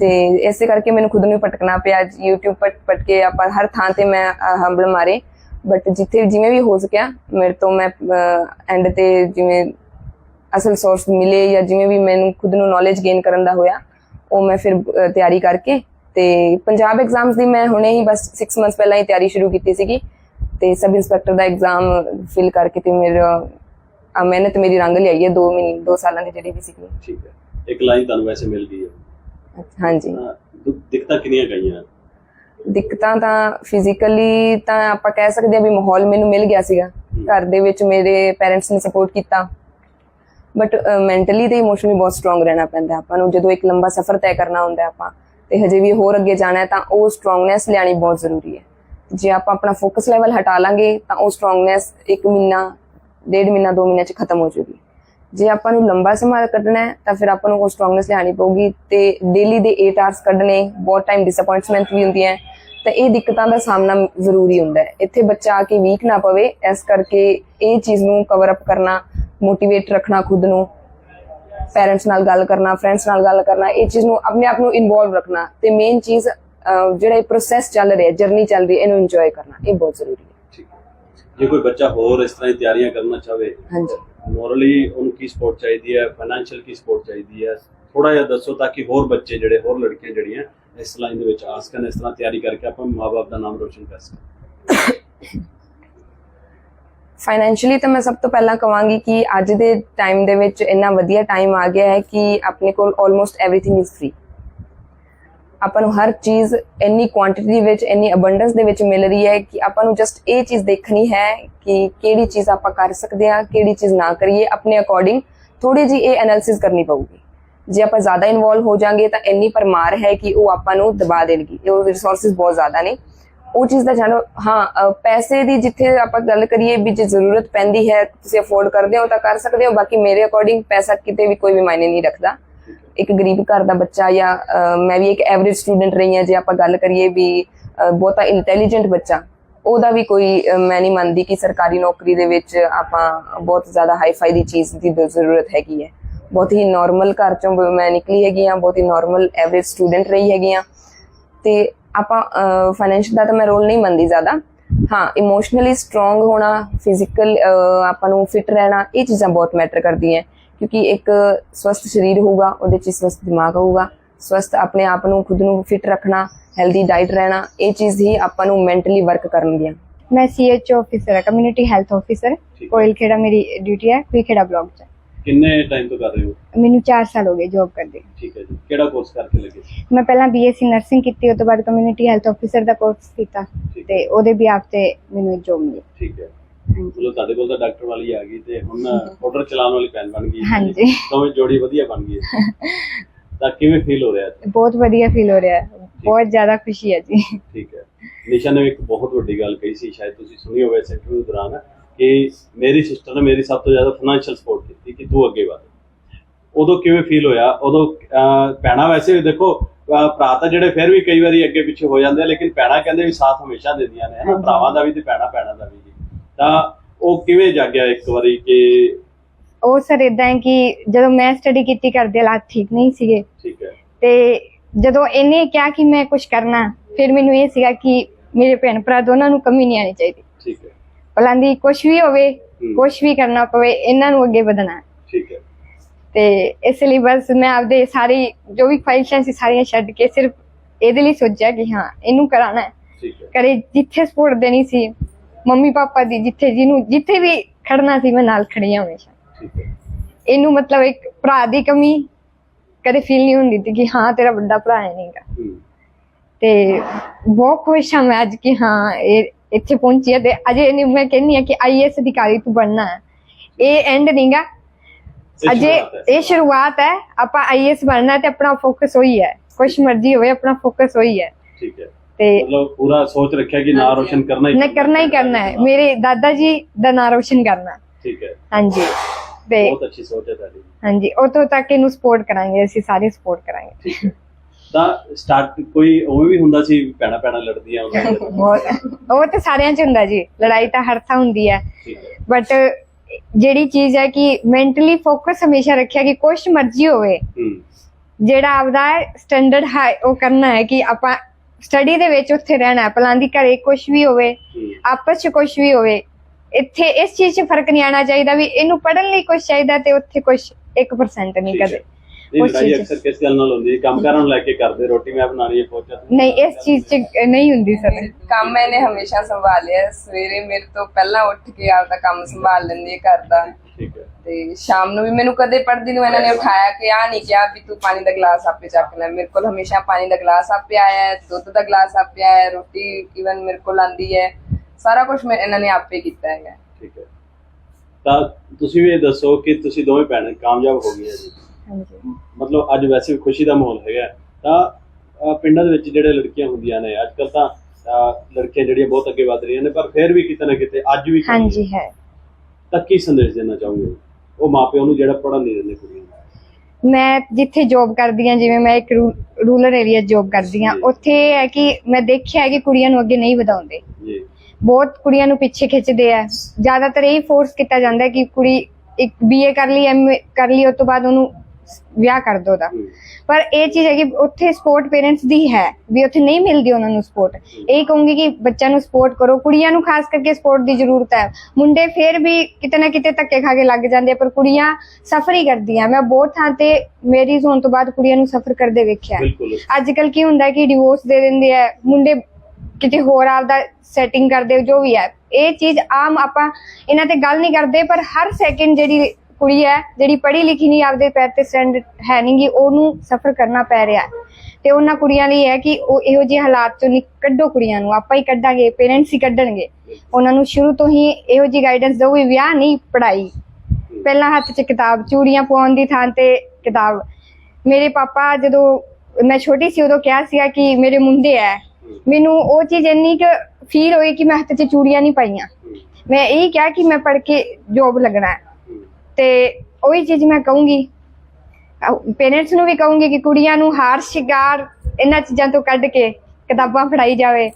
ਤੇ ਇਸੇ ਕਰਕੇ ਮੈਨੂੰ ਖੁਦ ਨੂੰ ਹੀ ਪਿਆ। YouTube ਪਟ ਪਟ ਕੇ ਆਪਾਂ ਹਰ ਥਾਂ ਤੇ ਮੈਂ ਹੰਬਲ ਮਾਰੇ। ਬਟ ਜਿੱਥੇ ਜਿਵੇਂ ਵੀ ਹੋ ਸਕਿਆ, ਮੇਰੇ ਤੋਂ ਮੈਂ ਐਂਡ ਤੇ ਜਿਵੇਂ ਅਸਲ ਸੋਰਸ ਮਿਲੇ ਜਾਂ ਜਿਵੇਂ ਵੀ ਮੈਨੂੰ ਖੁਦ ਨੂੰ ਨੌਲੇਜ ਗੇਨ ਕਰਨ ਦਾ ਹੋਇਆ, ਉਹ ਮੈਂ ਫਿਰ ਤਿਆਰੀ ਕਰਕੇ ਤੇ ਪੰਜਾਬ ਐਗਜ਼ਾਮਸ ਦੀ ਮੈਂ ਹੁਣੇ ਹੀ ਬਸ 6 ਮੰਥਸ ਪਹਿਲਾਂ ਹੀ ਤਿਆਰੀ ਸ਼ੁਰੂ ਕੀਤੀ ਸੀਗੀ ਤੇ ਸਬ ਇੰਸਪੈਕਟਰ ਦਾ ਐਗਜ਼ਾਮ ਫਿਲ ਕਰਕੇ ਤੇ ਮੇਰਾ ਮਿਹਨਤ ਮੇਰੀ ਰੰਗ ਲਿਆਈ ਹੈ 2 ਮਹੀਨੇ 2 ਸਾਲਾਂ ਦੀ ਜਿਹੜੀ ਵੀ ਸੀਗੀ। ਠੀਕ ਹੈ। ਇੱਕ ਲਾਈਨ ਤੁਹਾਨੂੰ ਵੈਸੇ ਮਿਲ ਗਈ ਹੈ। ਹਾਂਜੀ। ਦੁ- ਦਿੱਕਤਾਂ ਕਿੰਨੀਆਂ ਗਈਆਂ? ਦਿੱਕਤਾਂ ਤਾਂ ਫਿਜ਼ੀਕਲੀ ਤਾਂ ਆਪਾਂ ਕਹਿ ਸਕਦੇ ਹਾਂ ਵੀ ਮਾਹੌਲ ਮੈਨੂੰ ਮਿਲ ਗਿਆ ਸੀਗਾ। ਘਰ ਦੇ ਵਿੱਚ ਮੇਰੇ ਪੈਰੈਂਟਸ ਨੇ ਸਪੋਰਟ ਕੀਤਾ। ਬਟ ਮੈਂਟਲੀ ਤੇ ਇਮੋਸ਼ਨਲੀ ਬਹੁਤ ਸਟਰੋਂਗ ਰਹਿਣਾ ਪੈਂਦਾ। ਆਪਾਂ ਨੂੰ ਜਦੋਂ ਇੱਕ ਲੰਬਾ ਸਫ਼ਰ ਤੈਅ ਕਰਨਾ ਹੁੰਦਾ ਆਪਾਂ ਤੇ ਹਜੇ ਵੀ ਹੋਰ ਅੱਗੇ ਜਾਣਾ ਹੈ ਤਾਂ ਉਹ ਸਟਰੋਂਗਨੈਸ ਲਿਆਣੀ ਬਹੁਤ ਜ਼ਰੂਰੀ ਹੈ। ਜੇ ਆਪਾਂ ਆਪਣਾ ਫੋਕਸ ਲੈਵਲ ਹਟਾ ਲਾਂਗੇ ਤਾਂ ਉਹ ਸਟਰੋਂਗਨੈਸ ਇੱਕ ਮਹੀਨਾ ਡੇਢ ਮਹੀਨਾ ਦੋ ਮਹੀਨੇ ਚ ਖਤਮ ਹੋ ਜਾਊਗੀ ਜੇ ਆਪਾਂ ਨੂੰ ਲੰਬਾ ਸਮਾਂ ਕੱਢਣਾ ਹੈ ਤਾਂ ਫਿਰ ਆਪਾਂ ਨੂੰ ਉਹ ਸਟਰੋਂਗਨੈਸ ਲਿਆਣੀ ਪਊਗੀ ਤੇ ਡੇਲੀ ਦੇ 8 ਆਵਰਸ ਕੱਢਣੇ ਬਹੁਤ ਟਾਈਮ ਡਿਸਪਾਇੰਟਮੈਂਟ ਵੀ ਹੁੰਦੀ ਹੈ। ਤਾਂ ਇਹ ਦਿੱਕਤਾਂ ਦਾ ਸਾਹਮਣਾ ਜ਼ਰੂਰੀ ਹੁੰਦਾ ਹੈ। ਇੱਥੇ ਬੱਚਾ ਆ ਕੇ ਵੀਕ ਨਾ ਪਵੇ ਇਸ ਕਰਕੇ ਇਹ ਚੀਜ਼ ਨੂੰ ਕਵਰ ਅਪ ਕਰਨਾ ਮੋਟੀਵੇਟ ਰੱਖਣਾ ਖੁਦ ਨੂੰ ਪੈਰੈਂਟਸ ਨਾਲ ਗੱਲ ਕਰਨਾ ਫਰੈਂਡਸ ਨਾਲ ਗੱਲ ਕਰਨਾ ਇਹ ਚੀਜ਼ ਨੂੰ ਆਪਣੇ ਆਪ ਨੂੰ ਇਨਵੋਲਵ ਰੱਖਣਾ ਤੇ ਮੇਨ ਚੀਜ਼ ਜਿਹੜਾ ਇਹ ਪ੍ਰੋਸੈਸ ਚੱਲ ਰਿਹਾ ਜਰਨੀ ਚੱਲ ਰਹੀ ਇਹਨੂੰ ਇੰਜੋਏ ਕਰਨਾ ਇਹ ਬਹੁਤ ਜ਼ਰੂਰੀ ਹੈ। ਜੇ ਕੋਈ ਬੱਚਾ ਹੋਰ ਇਸ ਤਰ੍ਹਾਂ ਦੀ ਤਿਆਰੀਆਂ ਕਰਨਾ ਚਾਹਵੇ ਹਾਂਜੀ। ਮੋਰਲੀ ਉਹਨੂੰ ਕੀ ਸਪੋਰਟ ਚਾਹੀਦੀ ਹੈ ਫਾਈਨੈਂਸ਼ੀਅਲ ਕੀ ਸਪੋਰਟ ਚਾਹੀਦੀ ਹੈ ਥੋੜਾ ਜਿਹਾ ਦੱਸੋ ਤਾਂ ਕਿ ਹੋਰ ਬੱਚੇ ਜਿਹੜੇ ਹੋਰ ਲੜਕੀਆਂ ਜਿਹੜੀਆਂ ਇਸ ਲਾਈਨ ਦੇ ਵਿੱਚ ਆ ਸਕਣ ਇਸ ਤਰ੍ਹਾਂ ਤਿਆਰੀ ਕਰਕੇ ਆਪਾਂ ਮਾਪੇ ਦਾ ਨਾਮ ਰੋਸ਼ਨ ਕਰ ਸਕਣ ਫਾਈਨੈਂਸ਼ੀਅਲੀ ਤਾਂ ਮੈਂ ਸਭ ਤੋਂ ਪਹਿਲਾਂ ਕਵਾਂਗੀ ਕਿ ਅੱਜ ਦੇ ਟਾਈਮ ਦੇ ਵਿੱਚ ਇੰਨਾ ਵਧੀਆ ਟਾਈਮ ਆ ਗਿਆ ਹੈ ਕਿ ਆਪਣੇ ਕੋਲ ਆਲਮੋਸਟ एवरीथिंग ਇਜ਼ ਫ੍ਰੀ ਆਪਾਂ ਨੂੰ ਹਰ ਚੀਜ਼ ਇੰਨੀ ਕੁਆਂਟੀਟੀ ਵਿੱਚ, ਇੰਨੀ ਅਬੰਡੈਂਸ ਦੇ ਵਿੱਚ ਮਿਲ ਰਹੀ ਹੈ ਕਿ ਆਪਾਂ ਨੂੰ ਜਸਟ ਇਹ ਚੀਜ਼ ਦੇਖਣੀ ਹੈ ਕਿ ਕਿਹੜੀ ਚੀਜ਼ ਆਪਾਂ ਕਰ ਸਕਦੇ ਹਾਂ, ਕਿਹੜੀ ਚੀਜ਼ ਨਾ ਕਰੀਏ, ਆਪਣੇ ਅਕੋਰਡਿੰਗ ਥੋੜੀ ਜੀ ਇਹ ਐਨਾਲਿਸਿਸ ਕਰਨੀ ਪਊਗੀ। ਜੇ ਆਪਾਂ ਜ਼ਿਆਦਾ ਇਨਵੋਲਵ ਹੋ ਜਾਾਂਗੇ ਤਾਂ ਇੰਨੀ ਪਰਮਾਰ ਹੈ ਕਿ ਉਹ ਆਪਾਂ ਨੂੰ ਦਬਾ ਦੇਣਗੀ। ਉਹ ਰਿਸੋਰਸਸ ਬਹੁਤ ਜ਼ਿਆਦਾ ਨੇ। ਉਹ ਚੀਜ਼ ਦਾ ਜਾਣੋ, ਹਾਂ ਪੈਸੇ ਦੀ ਜਿੱਥੇ ਆਪਾਂ ਗੱਲ ਕਰੀਏ ਵੀ ਜੇ ਜ਼ਰੂਰਤ ਪੈਂਦੀ ਹੈ, ਤੁਸੀਂ ਅਫੋਰਡ ਕਰਦੇ ਹੋ ਤਾਂ ਕਰ ਸਕਦੇ ਹੋ, ਬਾਕੀ ਮੇਰੇ ਅਕੋਰਡਿੰਗ ਪੈਸਾ ਕਿਤੇ ਵੀ ਕੋਈ ਵੀ ਮਾਇਨੇ ਨਹੀਂ ਰੱਖਦਾ। ਇੱਕ ਗਰੀਬ ਘਰ ਦਾ ਬੱਚਾ ਜਾਂ ਮੈਂ ਵੀ ਇੱਕ ਐਵਰੇਜ ਸਟੂਡੈਂਟ ਰਹੀ ਹਾਂ, ਜੇ ਆਪਾਂ ਗੱਲ ਕਰੀਏ ਵੀ ਬਹੁਤਾ ਇੰਟੈਲੀਜੈਂਟ ਬੱਚਾ, ਉਹਦਾ ਵੀ ਕੋਈ ਮੈਂ ਨਹੀਂ ਮੰਨਦੀ ਕਿ ਸਰਕਾਰੀ ਨੌਕਰੀ ਦੇ ਵਿੱਚ ਆਪਾਂ ਬਹੁਤ ਜ਼ਿਆਦਾ ਹਾਈ-ਫਾਈ ਦੀ ਚੀਜ਼ ਦੀ ਜ਼ਰੂਰਤ ਹੈਗੀ ਹੈ। ਬਹੁਤ ਹੀ ਨਾਰਮਲ ਘਰ ਚੋਂ ਮੈਂ ਨਿਕਲੀ ਹੈਗੀ ਹਾਂ, ਬਹੁਤ ਹੀ ਨਾਰਮਲ ਐਵਰੇਜ ਸਟੂਡੈਂਟ ਰਹੀ ਹੈਗੀ ਹਾਂ। ਤੇ ਆਪਾਂ ਫਾਈਨੈਂਸ਼ੀਅਲ ਦਾ ਤਾਂ ਮੈਂ ਰੋਲ ਨਹੀਂ ਮੰਨਦੀ ਜ਼ਿਆਦਾ। ਹਾਂ ਇਮੋਸ਼ਨਲੀ ਸਟਰੋਂਗ ਹੋਣਾ ਫਿਜ਼ੀਕਲ ਆਪਾਂ ਨੂੰ ਫਿਟ ਰਹਿਣਾ, ਇਹ ਚੀਜ਼ਾਂ ਬਹੁਤ ਮੈਟਰ ਕਰਦੀਆਂ। ਕਿਉਂਕਿ ਇੱਕ ਸਵਸਥ ਸਰੀਰ ਹੋਊਗਾ ਉਹਦੇ ਚ ਸਵਸਥ ਦਿਮਾਗ ਹੋਊਗਾ। ਸਵਸਥ ਆਪਣੇ ਆਪ ਨੂੰ ਖੁਦ ਨੂੰ ਫਿਟ ਰੱਖਣਾ ਹੈਲਦੀ ਡਾਈਟ ਰਹਿਣਾ ਇਹ ਚੀਜ਼ ਹੀ ਆਪਾਂ ਨੂੰ ਮੈਂਟਲੀ ਵਰਕ ਕਰਨਗੀਆਂ। ਮੈਂ ਸੀਐਚ ਆਫਿਸਰ ਹਾਂ community health officer. Koil Khera ਮੇਰੀ ਡਿਊਟੀ ਹੈ ਕੋਈ ਖੇੜਾ ਬਲਾਕ ਚ। ਕਿੰਨੇ ਟਾਈਮ ਤੋਂ ਕਰ ਰਹੇ ਹੋ? ਮੈਨੂੰ 4 ਸਾਲ ਹੋ ਗਏ ਜੌਬ ਕਰਦੇ ਠੀਕ ਹੈ ਜੀ। ਕਿਹੜਾ ਕੋਰਸ ਕਰਕੇ ਲੱਗੇ? ਸੀ? ਮੈਂ ਪਹਿਲਾਂ ਬੀਐਸਸੀ ਨਰਸਿੰਗ ਕੀਤੀ ਉਸ ਤੋਂ ਬਾਅਦ ਕਮਿਊਨਿਟੀ ਹੈਲਥ ਆਫਿਸਰ ਦਾ ਕੋਰਸ ਕੀਤਾ। ਤੇ ਉਹਦੇ ਬਿਹਾਫ ਤੇ ਮੈਨੂੰ ਜੌਬ ਮਿਲੀ ਠੀਕ ਹੈ। ਮਤਲਬ ਤੁਹਾਡੇ ਕੋਲ ਤਾਂ ਡਾਕਟਰ ਵਾਲੀ ਆ ਗਈ ਤੇ ਹੁਣ ਆਰਡਰ ਚਲਾਉਣ ਵਾਲੀ ਪੈਨ ਬਣ ਗਈ। ਹਾਂਜੀ। ਦੋਵੇਂ ਜੋੜੀ ਵਧੀਆ ਬਣ ਗਈ। ਤਾਂ ਕਿਵੇਂ ਫੀਲ ਹੋ ਰਿਹਾ? ਹੈ ਬਹੁਤ ਵਧੀਆ ਫੀਲ ਹੋ ਰਿਹਾ। ਹੈ ਬਹੁਤ ਜ਼ਿਆਦਾ ਖੁਸ਼ੀ ਹੈ ਜੀ। ਠੀਕ ਹੈ। ਨਿਸ਼ਾ ਨੇ ਇੱਕ ਬਹੁਤ ਵੱਡੀ ਗੱਲ ਕਹੀ ਸੀ ਸ਼ਾਇਦ ਤੁਸੀਂ ਸੁਣੀ ਹੋਵੇ ਇਸ ਇੰਟਰਵਿਊ ਦੌਰਾਨ ਕਿ ਮੇਰੀ ਸਿਸਟਰ ਨੇ ਮੇਰੀ ਸਭ ਤੋਂ ਜ਼ਿਆਦਾ ਫਾਈਨੈਂਸ਼ੀਅਲ ਸਪੋਰਟ ਕੀਤੀ ਕਿ ਤੂੰ ਅੱਗੇ ਵਧ। ਉਦੋਂ ਕਿਵੇਂ ਫੀਲ ਹੋਇਆ? ਉਦੋਂ ਭੈਣਾਂ ਵੈਸੇ ਵੀ ਦੇਖੋ ਭਰਾ ਤਾਂ ਜਿਹੜੇ ਫਿਰ ਵੀ ਕਈ ਵਾਰੀ ਅੱਗੇ ਪਿੱਛੇ ਹੋ ਜਾਂਦੇ ਆ ਲੇਕਿਨ ਭੈਣਾਂ ਕਹਿੰਦੇ ਵੀ ਸਾਥ ਹਮੇਸ਼ਾ ਦਿੰਦੀਆਂ ਨੇ ਹਨਾ ਭਰਾਵਾਂ ਦਾ ਵੀ ਤੇ ਭੈਣਾਂ ਭੈਣਾਂ ਦਾ ਵੀ। ਤਾਂ ਉਹ ਕਿਵੇਂ ਜਾਗਿਆ ਇੱਕ ਵਾਰੀ ਕਿ ਉਹ ਸਰ ਇਦਾਂ ਹੈ ਕਿ ਜਦੋਂ ਮੈਂ ਸਟੱਡੀ ਕੀਤੀ ਕਰਦੇ ਹਾਲਾਤ ਠੀਕ ਨਹੀਂ ਸੀਗੇ। ਠੀਕ ਹੈ। ਤੇ ਜਦੋਂ ਇਹਨੇ ਕਿਹਾ ਕਿ ਮੈਂ ਕੁਝ ਕਰਨਾ ਫਿਰ ਮੈਨੂੰ ਇਹ ਸੀਗਾ ਕਿ ਮੇਰੇ ਭੈਣ ਭਰਾ ਦੋਨਾਂ ਨੂੰ ਕਮੀ ਨਹੀਂ ਆਣੀ ਚਾਹੀਦੀ। ਠੀਕ ਹੈ। ਭਲਾਂ ਦੀ ਕੁਝ ਵੀ ਹੋਵੇ। ਕੁਝ ਵੀ ਕਰਨਾ ਪਵੇ ਇਹਨਾਂ ਨੂੰ ਅੱਗੇ ਵਧਣਾ। ਹੈ। ਠੀਕ ਹੈ। ਤੇ ਇਸ ਲਈ ਬਸ ਮੈਂ ਆਪਦੇ ਸਾਰੀ ਜੋ ਵੀ ਖਵਾਇਸ਼ਾਂ ਸੀ ਸਾਰੀਆਂ ਛੱਡ ਕੇ ਸਿਰਫ ਇਹਦੇ ਲਈ ਸੋਚਿਆ ਕਿ ਹਾਂ ਇਹਨੂੰ ਕਰਾਣਾ ਹੈ। ਠੀਕ ਹੈ। ਕਰੇ ਜਿੱਥੇ ਸਪੋਰਟ ਦੇਣੀ ਸੀ ਮੰਮੀ ਪਾਪਾ ਦੀ ਜਿੱਥੇ ਜਿਹਨੂੰ ਜਿੱਥੇ ਵੀ ਖੜਨਾ ਸੀ ਮੈਂ ਨਾਲ ਖੜੀ ਹਾਂ। ਹਮੇਸ਼ਾ ਇਹਨੂੰ ਮਤਲਬ ਇੱਕ ਭਰਾ ਦੀ ਕਮੀ ਕਦੇ ਫੀਲ ਨਹੀਂ ਹੁੰਦੀ ਸੀ ਕਿ ਹਾਂ ਤੇਰਾ ਵੱਡਾ ਭਰਾ ਹੈ ਨਹੀਂਗਾ ਤੇ ਬਹੁਤ ਖੁਸ਼ ਹਾਂ ਮੈਂ ਅੱਜ ਕਿ ਹਾਂ ਇਹ ਇੱਥੇ ਪਹੁੰਚੀ ਹੈ ਤੇ ਅਜੇ ਇਹਨੂੰ ਮੈਂ ਕਹਿੰਨੀ ਆ ਕਿ ਆਈਐਸ ਅਧਿਕਾਰੀ ਤੂੰ ਬਣਨਾ ਹੈ। ਇਹ ਐਂਡ ਨਹੀਂਗਾ ਅਜੇ। ਇਹ ਸ਼ੁਰੂਆਤ ਹੈ ਆਪਾਂ ਆਈਐਸ ਬਣਨਾ ਤੇ ਆਪਣਾ ਫੋਕਸ ਹੋਈ ਹੈ। ਕੁਛ ਮਰਜ਼ੀ ਹੋਵੇ ਆਪਣਾ ਫੋਕਸ ਹੋਈ ਹੈ। ਠੀਕ ਹੈ। ਤੇ ਮਤਲਬ ਪੂਰਾ ਸੋਚ ਰੱਖਿਆ ਕਿ ਨਾਂ ਰੋਸ਼ਨ ਕਰਨਾ ਹੀ ਨਾ ਕਰਨਾ ਹੀ ਕਰਨਾ ਹੈ। ਮੇਰੇ ਦਾਦਾ ਜੀ ਦਾ ਨਾਂ ਰੋਸ਼ਨ ਕਰਨਾ। ਠੀਕ ਹੈ। ਹਾਂਜੀ। ਤੇ ਬਹੁਤ ਅੱਛੀ ਸੋਚ ਹੈ ਤੁਹਾਡੀ। ਹਾਂਜੀ ਉਤੋਂ ਤੱਕ ਇਹਨੂੰ ਸਪੋਰਟ ਕਰਾਂਗੇ ਅਸੀਂ ਸਾਰੇ ਸਪੋਰਟ ਕਰਾਂਗੇ। ਠੀਕ ਹੈ। ਤਾਂ ਸਟਾਰਟ ਕੋਈ ਉਵੇਂ ਵੀ ਹੁੰਦਾ ਸੀ ਪੈਣਾ ਪੈਣਾ ਲੜਦੀਆਂ ਉਹਨਾਂ ਦੇ ਬਹੁਤ। ਉਹ ਤੇ ਸਾਰਿਆਂ 'ਚ ਹੁੰਦਾ ਜੀ। ਲੜਾਈ ਤਾਂ ਹਰ ਥਾਂ ਹੁੰਦੀ ਹੈ। ਬਟ ਜਿਹੜੀ ਚੀਜ਼ ਹੈ ਕਿ ਮੈਂਟਲੀ ਫੋਕਸ ਹਮੇਸ਼ਾ ਰੱਖਿਆ ਕਿ ਕੁਛ ਮਰਜ਼ੀ ਹੋਵੇ ਜਿਹੜਾ ਆਪਦਾ ਸਟੈਂਡਰਡ ਹਾਈ ਉਹ ਕਰਨਾ ਹੈ ਕਿ ਆਪਾਂ ਸਟੱਡੀ ਦੇ ਵਿੱਚ ਉੱਥੇ ਰਹਿਣਾ ਹੈ। ਭਲਾਂ ਦੀ ਘਰੇ ਕੁਝ ਵੀ ਹੋਵੇ ਆਪਸ 'ਚ ਕੁਝ ਵੀ ਹੋਵੇ ਇੱਥੇ ਇਸ ਚੀਜ਼ 'ਚ ਫ਼ਰਕ ਨਹੀਂ ਆਣਾ ਚਾਹੀਦਾ ਵੀ ਇਹਨੂੰ ਪੜਨ ਲਈ ਕੁਝ ਚਾਹੀਦਾ ਤੇ ਉੱਥੇ ਕੁਝ 1% ਨਹੀਂ। ਕਦੇ। ਇਹ ਉਸ ਲੜਾਈ ਚੀਜ਼ 'ਚ। ਅਕਸਰ ਕਿਸ ਗੱਲ ਨਾਲ ਹੁੰਦੀ ਹੈ? ਕੰਮ ਕਰਨ ਨੂੰ ਲੈ ਕੇ ਕਰਦੇ ਰੋਟੀ ਮੈਂ ਬਣਾਣੀ ਹੈ ਪਹੁੰਚਾ ਨਹੀਂ ਇਸ ਚੀਜ਼ 'ਚ ਨਹੀਂ ਹੁੰਦੀ ਸਰ। ਕੰਮ ਮੈਨੇ ਹਮੇਸ਼ਾ ਸੰਭਾਲਿਆ। ਸਵੇਰੇ ਮੇਰੇ ਤੋਂ ਪਹਿਲਾਂ ਉੱਠ ਕੇ ਆਪਦਾ ਕੰਮ ਸੰਭਾਲ ਲੈਂਦੀ ਹੈ ਘਰ ਦਾ। ਠੀਕ ਹੈ। ਤੇ ਸ਼ਾਮ ਨੂੰ ਵੀ ਮੈਨੂੰ ਕਦੇ ਪੜਦੀ ਨੂੰ ਇਹਨਾਂ ਨੇ ਉਠਾਇਆ ਕਿ ਆ ਨਹੀਂ ਕਿਹਾ ਵੀ ਤੂੰ ਪਾਣੀ ਦਾ ਗਲਾਸ ਆਪੇ ਚੱਕ ਲੈ। ਮੇਰੇ ਕੋਲ ਹਮੇਸ਼ਾ ਪਾਣੀ ਦਾ ਗਲਾਸ ਆਪੇ ਆਇਆ ਹੈ ਦੁੱਧ ਦਾ ਗਲਾਸ ਆਪੇ ਆਇਆ ਹੈ ਰੋਟੀ ਇਵਨ ਮੇਰੇ ਕੋਲ ਆਂਦੀ ਹੈ। ਸਾਰਾ ਕੁਝ ਮੈਂ ਇਹਨਾਂ ਨੇ ਆਪੇ ਕੀਤਾ ਹੈਗਾ। ਠੀਕ ਹੈ। ਤਾਂ ਤੁਸੀਂ ਵੀ ਇਹ ਦੱਸੋ ਕਿ ਤੁਸੀਂ ਦੋਵੇਂ ਭੈਣਾਂ ਕਾਮਯਾਬ ਹੋ ਗਈਆਂ ਜੀ। ਹਾਂਜੀ। ਮਤਲਬ ਅੱਜ ਵੈਸੇ ਵੀ ਖੁਸ਼ੀ ਦਾ ਮਾਹੌਲ ਹੈਗਾ। ਤਾਂ ਪਿੰਡਾਂ ਦੇ ਵਿੱਚ ਜਿਹੜੇ ਲੜਕੀਆਂ ਹੁੰਦੀਆਂ ਨੇ ਅੱਜ ਕੱਲ ਤਾਂ ਲੜਕੀਆਂ ਜਿਹੜੀਆਂ ਬਹੁਤ ਅੱਗੇ ਵਧ ਰਹੀਆਂ ਨੇ ਪਰ ਫਿਰ ਵੀ ਕਿਤੇ ਨਾ ਕਿਤੇ ਅੱਜ ਵੀ। ਹਾਂਜੀ ਹੈ। ਤਾਂ ਕੀ ਸੰਦੇਸ਼ ਦੇਣਾ ਚਾਹੋਗੇ? ਉਹ ਮਾਪਿਆਂ ਨੂੰ ਜਿਹੜਾ ਪੜ੍ਹਨ ਨਹੀਂ ਦਿੰਦੇ ਕੁੜੀਆਂ ਨੂੰ। ਮੈਂ ਜਿੱਥੇ ਜੌਬ ਕਰਦੀ ਹਾਂ ਜਿਵੇਂ ਮੈਂ ਇੱਕ ਰੂਰਲ ਏਰੀਆ ਜੌਬ ਕਰਦੀ ਜੀ। ਉੱਥੇ ਇਹ ਹੈ ਕਿ ਮੈਂ ਦੇਖਿਆ ਹੈ ਕਿ ਕੁੜੀਆਂ ਨੂੰ ਅੱਗੇ ਨਹੀਂ ਵਧਾਉਂਦੇ। ਜੀ। ਬਹੁਤ ਕੁੜੀਆਂ ਨੂੰ ਪਿੱਛੇ ਖਿੱਚਦੇ ਆ। ਜ਼ਿਆਦਾਤਰ ਇਹ ਫੋਰਸ ਕੀਤਾ ਜਾਂਦਾ ਹੈ ਕਿ ਕੁੜੀ ਇੱਕ ਬੀਏ ਕਰ ਲਈ ਐਮਏ ਕਰ ਲਈ ਉਸ ਤੋਂ ਬਾਅਦ ਉਹਨੂੰ ਵਿਆਹ ਕਰ ਦੋ ਦਾ। ਪਰ ਇਹ ਚੀਜ਼ ਹੈ ਕਿ ਉੱਥੇ ਸਪੋਰਟ ਪੇਰੈਂਟਸ ਦੀ ਹੈ ਵੀ ਉੱਥੇ ਨਹੀਂ ਮਿਲਦੀ ਉਹਨਾਂ ਨੂੰ ਸਪੋਰਟ ਇਹ ਕਹੂੰਗੀ ਕਿ ਬੱਚਿਆਂ ਨੂੰ ਸਪੋਰਟ ਕਰੋ। ਕੁੜੀਆਂ ਨੂੰ ਖਾਸ ਕਰਕੇ ਸਪੋਰਟ ਦੀ ਜ਼ਰੂਰਤ ਹੈ। ਮੁੰਡੇ ਫੇਰ ਵੀ ਕਿਤੇ ਨਾ ਕਿਤੇ ਧੱਕੇ ਖਾ ਕੇ ਲੱਗ ਜਾਂਦੇ ਪਰ ਕੁੜੀਆਂ ਸਫਰ ਹੀ ਕਰਦੀਆਂ। ਮੈਂ ਬਹੁਤ ਥਾਂ ਤੇ ਮੈਰਿਜ ਹੋਣ ਤੋਂ ਬਾਅਦ ਕੁੜੀਆਂ ਨੂੰ ਸਫਰ ਕਰਦੇ ਵੇਖਿਆ। ਅੱਜ ਕੱਲ ਕੀ ਹੁੰਦਾ ਹੈ ਕਿ ਡਿਵੋਰਸ ਦੇ ਦਿੰਦੇ ਆ ਮੁੰਡੇ ਕਿਤੇ ਹੋਰ ਆਪਦਾ ਸੈਟਿੰਗ ਕਰਦੇ ਜੋ ਵੀ ਹੈ। ਇਹ ਚੀਜ਼ ਆਮ ਆਪਾਂ ਇਹਨਾਂ ਤੇ ਗੱਲ ਨਹੀਂ ਕਰਦੇ ਪਰ ਹਰ ਸੈਕਿੰਡ ਜਿਹੜੀ ਕੁੜੀ ਹੈ, ਜਿਹੜੀ ਪੜ੍ਹੀ ਲਿਖੀ ਨਹੀਂ, ਆਪਦੇ ਪੈਰ ਤੇ ਸਟੈਂਡ ਹੈ ਨਹੀਂਗੀ ਉਹਨੂੰ ਸਫਰ ਕਰਨਾ ਪੈ ਰਿਹਾ ਤੇ ਉਹਨਾਂ ਕੁੜੀਆਂ ਲਈ ਹੈ ਕਿ ਉਹ ਇਹੋ ਜਿਹੇ ਹਾਲਾਤ ਚੋਂ ਨਿ ਕੱਢੋ ਕੁੜੀਆਂ ਨੂੰ, ਆਪਾਂ ਹੀ ਕੱਢਾਂਗੇ ਪੇਰੈਂਟਸ ਹੀ ਕੱਢਣਗੇ। ਉਹਨਾਂ ਨੂੰ ਸ਼ੁਰੂ ਤੋਂ ਹੀ ਇਹੋ ਜਿਹੀ ਗਾਈਡੈਂਸ ਦਿਓ ਵੀ ਵਿਆਹ ਨਹੀਂ, ਪੜ੍ਹਾਈ। ਪਹਿਲਾਂ ਹੱਥ 'ਚ ਕਿਤਾਬ, ਚੂੜੀਆਂ ਪਾਉਣ ਦੀ ਥਾਂ ਤੇ ਕਿਤਾਬ। ਮੇਰੇ ਪਾਪਾ ਜਦੋਂ ਮੈਂ ਛੋਟੀ ਸੀ, ਉਦੋਂ ਕਿਹਾ ਸੀਗਾ ਕਿ ਮੇਰੇ ਮੁੰਡੇ ਐ ਮੈਨੂੰ ਉਹ ਚੀਜ਼ ਇੰਨੀ ਕਿ ਫੀਲ ਹੋਈ ਕਿ ਮੈਂ ਹੱਥ 'ਚ ਚੂੜੀਆਂ ਨਹੀਂ ਪਾਈਆਂ। ਮੈਂ ਇਹ ਕਿਹਾ ਕਿ ਮੈਂ ਪੜ੍ਹ ਕੇ ਜੋਬ ਲੱਗਣਾ ਹੈ। ਤੇ ਉਹੀ ਚੀਜ਼ ਮੈਂ ਕਹੂੰਗੀ। ਪੇਰੈਂਟਸ ਨੂੰ ਵੀ ਕਹੂੰਗੀ ਕਿ ਕੁੜੀਆਂ ਨੂੰ ਹਾਰ ਸ਼ਿੰਗਾਰ ਇਹਨਾਂ ਚੀਜ਼ਾਂ ਤੋਂ ਕੱਢ ਕੇ ਕਿਤਾਬਾਂ ਪੜਾਈ ਜਾਵੇ।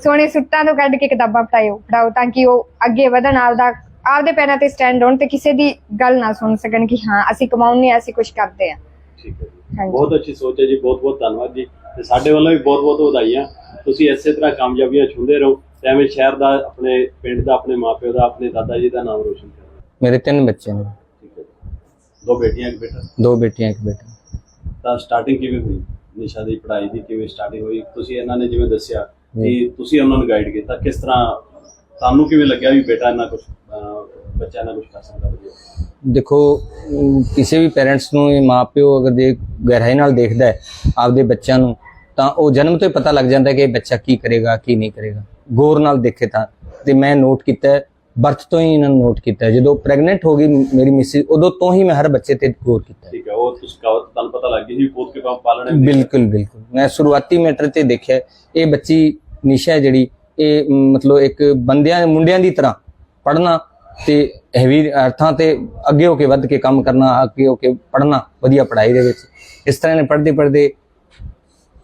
ਸੋਹਣੇ ਸੁੱਟਾਂ ਤੋਂ ਕੱਢ ਕੇ ਕਿਤਾਬਾਂ ਪੜਾਇਓ ਪੜਾਓ ਤਾਂ ਕਿ ਉਹ ਅੱਗੇ ਵਧਣ ਆਪਦਾ ਆਪਦੇ ਪੈਰਾਂ ਤੇ ਸਟੈਂਡ ਹੋਣ ਤੇ ਕਿਸੇ ਦੀ ਗੱਲ ਨਾ ਸੁਣ ਸਕਣ ਕਿ ਹਾਂ ਅਸੀਂ ਕਮਾਉਂਦੇ ਆ ਅਸੀਂ ਕੁਝ ਕਰਦੇ ਆ ਠੀਕ ਹੈ ਜੀ। ਹਾਂਜੀ। ਬਹੁਤ ਅੱਛੀ ਸੋਚ ਹੈ ਜੀ ਬਹੁਤ ਬਹੁਤ ਧੰਨਵਾਦ ਜੀ। ਤੇ ਸਾਡੇ ਵੱਲੋਂ ਵੀ ਬਹੁਤ ਬਹੁਤ ਵਧਾਈਆਂ। ਤੁਸੀਂ ਇਸੇ ਤਰ੍ਹਾਂ ਕਾਮਯਾਬੀਆਂ ਛੁੰਦੇ ਰਹੋ ਤੇ ਐਵੇਂ ਸ਼ਹਿਰ ਦਾ ਆਪਣੇ ਪਿੰਡ ਦਾ ਆਪਣੇ ਮਾਪਿਓ ਦਾ ਆਪਣੇ ਦਾਦਾ ਜੀ ਦਾ ਨਾਮ ਰੋਸ਼ਨ ਕਰੋ। ਮੇਰੇ ਤਿੰਨ ਬੱਚੇ ਨੇ। ਦੋ ਬੇਟੀਆਂ ਇੱਕ ਬੇਟਾ? ਦੋ ਬੇਟੀਆਂ ਇੱਕ ਬੇਟਾ। ਤਾਂ ਸਟਾਰਟਿੰਗ ਕਿਵੇਂ ਹੋਈ? ਨਿਸ਼ਾ ਦੀ ਪੜ੍ਹਾਈ ਦੀ ਕਿਵੇਂ ਸਟਾਰਟਿੰਗ ਹੋਈ? ਤੁਸੀਂ ਇਹਨਾਂ ਨੇ ਜਿਵੇਂ ਦੱਸਿਆ ਕਿ ਤੁਸੀਂ ਉਹਨਾਂ ਨੂੰ ਗਾਈਡ ਕੀਤਾ ਕਿਸ ਤਰ੍ਹਾਂ ਤੁਹਾਨੂੰ ਕਿਵੇਂ ਲੱਗਿਆ ਵੀ ਬੇਟਾ ਇੰਨਾ ਕੁਝ ਬੱਚਾ ਇੰਨਾ ਕੁਝ ਕਰ ਸਕਦਾ ਵਧੀਆ? ਦੇਖੋ ਕਿਸੇ ਵੀ ਪੈਰੈਂਟਸ ਨੂੰ ਇਹ ਮਾਪਿਓ ਅਗਰ ਦੇ ਗਹਿਰਾਈ ਨਾਲ ਦੇਖਦਾ ਹੈ ਆਪਦੇ ਬੱਚਿਆਂ ਨੂੰ ਤਾਂ ਉਹ ਜਨਮ ਤੋਂ ਹੀ ਪਤਾ ਲੱਗ ਜਾਂਦਾ ਕਿ ਇਹ ਬੱਚਾ ਕੀ ਕਰੇਗਾ ਕੀ ਨਹੀਂ ਕਰੇਗਾ। ਗੌਰ ਨਾਲ ਦੇਖੇ ਤਾਂ ਤੇ ਮੈਂ ਨੋਟ ਕੀਤਾ ਬਰਥ ਤੋਂ ਹੀ ਇਹਨਾਂ ਨੂੰ ਨੋਟ ਕੀਤਾ ਜਦੋਂ ਪ੍ਰੈਗਨੈਂਟ ਹੋ ਗਈ ਮੇਰੀ ਮਿਸਿਸ ਉਦੋਂ ਤੋਂ ਹੀ ਮੈਂ ਹਰ ਬੱਚੇ ਤੇ ਗੌਰ ਕੀਤਾ ਠੀਕ ਹੈ ਉਹ ਤੁਸੀਂ ਕਹੋ ਤੁਹਾਨੂੰ ਪਤਾ ਲੱਗ ਗਿਆ ਜੀ ਪੋਤ ਕੇ ਪਾਪ ਪਾਲਣੇ ਬਿਲਕੁਲ ਬਿਲਕੁਲ। ਮੈਂ ਸ਼ੁਰੂਆਤੀ ਮੈਟਰ ਤੇ ਦੇਖਿਆ ਇਹ ਬੱਚੀ ਨਿਸ਼ਾ ਜਿਹੜੀ ਇਹ ਮਤਲਬ ਇੱਕ ਬੰਦਿਆਂ ਮੁੰਡਿਆਂ ਦੀ ਤਰ੍ਹਾਂ ਪੜ੍ਹਨਾ ਤੇ ਹੈਵੀ ਅਰਥਾਂ ਤੇ ਅੱਗੇ ਹੋ ਕੇ ਵੱਧ ਕੇ ਕੰਮ ਕਰਨਾ ਅੱਗੇ ਹੋ ਕੇ ਪੜ੍ਹਨਾ ਵਧੀਆ ਪੜ੍ਹਾਈ ਦੇ ਵਿੱਚ। ਇਸ ਤਰ੍ਹਾਂ ਨੇ ਪੜ੍ਹਦੇ ਪੜ੍ਹਦੇ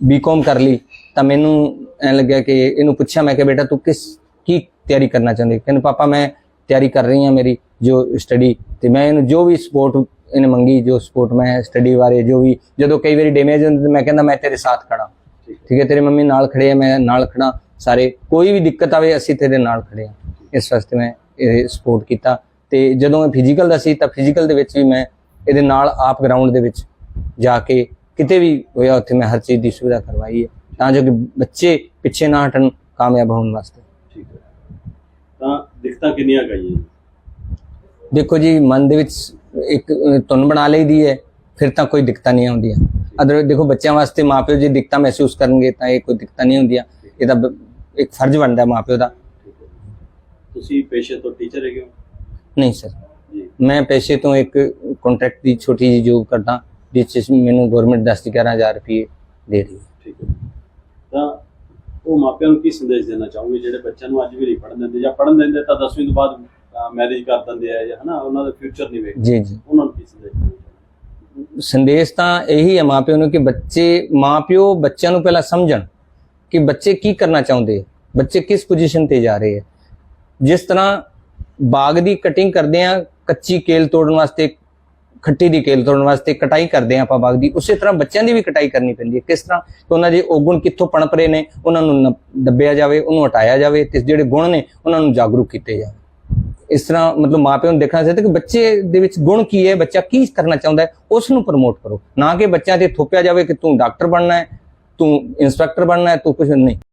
ਬੀਕਾਮ ਕਰ ਲਈ ਤਾਂ ਮੈਨੂੰ ਐ ਲੱਗਿਆ ਕਿ ਇਹਨੂੰ ਪੁੱਛਿਆ ਮੈਂ ਕਿ ਬੇਟਾ ਤੂੰ ਕਿਸ ਕੀ ਤਿਆਰੀ ਕਰਨਾ ਚਾਹੁੰਦੇ। ਕਹਿੰਦੇ, ਪਾਪਾ, ਮੈਂ ਤਿਆਰੀ ਕਰ ਰਹੀ ਹਾਂ ਮੇਰੀ ਜੋ ਸਟੱਡੀ ਤੇ ਮੈਂ ਇਹਨੂੰ ਜੋ ਵੀ ਸਪੋਰਟ ਇਹਨੇ ਮੰਗੀ, ਜੋ ਸਪੋਰਟ ਮੈਂ ਸਟੱਡੀ ਬਾਰੇ, ਜੋ ਵੀ, ਜਦੋਂ ਕਈ ਵਾਰੀ ਡੈਮੇਜ ਹੁੰਦੇ ਤੇ ਮੈਂ ਕਹਿੰਦਾ, ਮੈਂ ਤੇਰੇ ਸਾਥ ਖੜਾ ਠੀਕ ਹੈ, ਤੇਰੇ ਮੰਮੀ ਨਾਲ ਖੜੇ ਆ, ਮੈਂ ਨਾਲ ਖੜਾ ਸਾਰੇ। ਕੋਈ ਵੀ ਦਿੱਕਤ ਆਵੇ, ਅਸੀਂ ਤੇਰੇ ਨਾਲ ਖੜੇ ਆ ਇਸ ਵਾਸਤੇ ਮੈਂ ਇਹ ਸਪੋਰਟ ਕੀਤਾ। ਤੇ ਜਦੋਂ ਮੈਂ ਫਿਜ਼ੀਕਲ ਦਾ ਸੀ, ਤਾਂ ਫਿਜ਼ੀਕਲ ਦੇ ਵਿੱਚ ਵੀ ਮੈਂ ਇਹਦੇ ਨਾਲ ਆਪ ਗਰਾਊਂਡ ਦੇ ਵਿੱਚ ਜਾ ਕੇ ਕਿਤੇ ਵੀ ਹੋਇਆ, ਉੱਥੇ ਮੈਂ ਹਰ ਚੀਜ਼ ਦੀ ਸੁਵਿਧਾ ਕਰਵਾਈ ਹੈ। ਤਾਂ ਜੋ ਕਿ ਬੱਚੇ ਪਿੱਛੇ ਨਾ ਹਟਣ, ਕਾਮਯਾਬ ਹੋਣ ਵਾਸਤੇ। ਤਾਂ ਦਿੱਕਤਾਂ ਕਿੰਨੀਆਂ ਗਈਆਂ ਦੇਖੋ ਜੀ ਮਨ ਦੇ ਵਿੱਚ ਇੱਕ ਧੁਨ ਬਣਾ ਲਈਦੀ ਹੈ ਫਿਰ ਤਾਂ ਕੋਈ ਦਿੱਕਤਾਂ ਨਹੀਂ ਆਉਂਦੀਆਂ। ਅਦਰ ਦੇਖੋ ਬੱਚਿਆਂ ਵਾਸਤੇ ਮਾਪਿਓ ਜੇ ਦਿੱਕਤਾਂ ਮਹਿਸੂਸ ਕਰਨਗੇ ਤਾਂ ਇਹ ਕੋਈ ਦਿੱਕਤਾਂ ਨਹੀਂ ਹੁੰਦੀਆਂ। ਇਹ ਤਾਂ ਇੱਕ ਫਰਜ਼ ਬਣਦਾ ਮਾਪਿਓ ਦਾ। ਤੁਸੀਂ ਪੇਸ਼ੇ ਤੋਂ ਟੀਚਰ ਹੈਗੇ ਹੋ? ਨਹੀਂ ਸਰ। ਜੀ। ਮੈਂ ਪੈਸੇ ਤੋਂ ਇੱਕ ਕੰਟਰੈਕਟ ਦੀ ਛੋਟੀ ਜਿਹੀ ਜੋਬ ਕਰਦਾ ਜਿਸ 'ਚ ਮੈਨੂੰ ਗਵਰਨਮੈਂਟ 10 11000 ਰੁਪਏ ਦੇ ਰਹੀ ਹੈ ਠੀਕ ਹੈ ਤਾਂ ਉਹ ਮਾਪਿਆਂ ਨੂੰ ਕੀ ਸੰਦੇਸ਼ ਦੇਣਾ ਚਾਹੋਗੇ? ਜਿਹੜੇ ਬੱਚਿਆਂ ਨੂੰ ਅੱਜ ਵੀ ਨਹੀਂ ਪੜ੍ਹਨ ਦਿੰਦੇ ਜਾਂ ਪੜ੍ਹਨ ਦਿੰਦੇ ਤਾਂ 10ਵੀਂ ਤੋਂ ਬਾਅਦ ਮੈਰਿਜ ਕਰ ਦਿੰਦੇ ਆ ਜਾਂ ਹਨਾ ਉਹਨਾਂ ਦਾ ਫਿਊਚਰ ਨਹੀਂ ਵੇਖਦੇ। ਜੀ ਜੀ। ਉਹਨਾਂ ਨੂੰ ਕੀ ਸੰਦੇਸ਼ ਦੇਣਾ? ਸੰਦੇਸ਼ ਤਾਂ ਇਹੀ ਹੈ ਮਾਪਿਓ ਨੂੰ ਕਿ ਬੱਚੇ ਮਾਪਿਓ ਬੱਚਿਆਂ ਨੂੰ ਪਹਿਲਾਂ ਸਮਝਣ ਕਿ ਬੱਚੇ ਕੀ ਕਰਨਾ ਚਾਹੁੰਦੇ ਬੱਚੇ ਕਿਸ ਪੋਜੀਸ਼ਨ ਤੇ ਜਾ ਰਹੇ ਹੈ ਜਿਸ ਤਰ੍ਹਾਂ ਬਾਗ ਦੀ ਕਟਿੰਗ ਕਰਦੇ ਆ ਕੱਚੀ ਕੇਲ ਤੋੜਨ ਵਾਸਤੇ ਖੱਟੀ ਦੀ ਕੇਲ ਤੋੜਨ ਵਾਸਤੇ ਕਟਾਈ ਕਰਦੇ ਆ ਆਪਾਂ ਬਾਗ ਦੀ, ਉਸੇ ਤਰ੍ਹਾਂ ਬੱਚਿਆਂ ਦੀ ਵੀ ਕਟਾਈ ਕਰਨੀ ਪੈਂਦੀ ਹੈ। ਕਿਸ ਤਰ੍ਹਾਂ? ਕਿ ਉਹਨਾਂ ਦੇ ਔਗੁਣ ਕਿੱਥੋਂ ਪਣਪ ਰਹੇ ਨੇ, ਉਹਨਾਂ ਨੂੰ ਨ- ਦੱਬਿਆ ਜਾਵੇ, ਉਹਨੂੰ ਹਟਾਇਆ ਜਾਵੇ ਤੇ ਜਿਹੜੇ ਗੁਣ ਨੇ, ਉਹਨਾਂ ਨੂੰ ਜਾਗਰੂਕ ਕੀਤੇ ਜਾਵੇ ਇਸ ਤਰ੍ਹਾਂ ਮਤਲਬ ਮਾਪਿਆਂ ਨੂੰ ਦੇਖਣਾ ਚਾਹੀਦਾ ਕਿ ਬੱਚੇ ਦੇ ਵਿੱਚ ਗੁਣ ਕੀ ਹੈ, ਬੱਚਾ ਕੀ ਕਰਨਾ ਚਾਹੁੰਦਾ ਹੈ, ਉਸ ਨੂੰ ਪ੍ਰਮੋਟ ਕਰੋ। ਨਾ ਕਿ ਬੱਚਿਆਂ ਤੇ ਥੋਪਿਆ ਜਾਵੇ ਕਿ ਤੂੰ ਡਾਕਟਰ ਬਣਨਾ ਹੈ, ਤੂੰ ਇੰਸਪੈਕਟਰ ਬਣਨਾ ਹੈ, ਤੂੰ ਕੁਝ ਨਹੀਂ।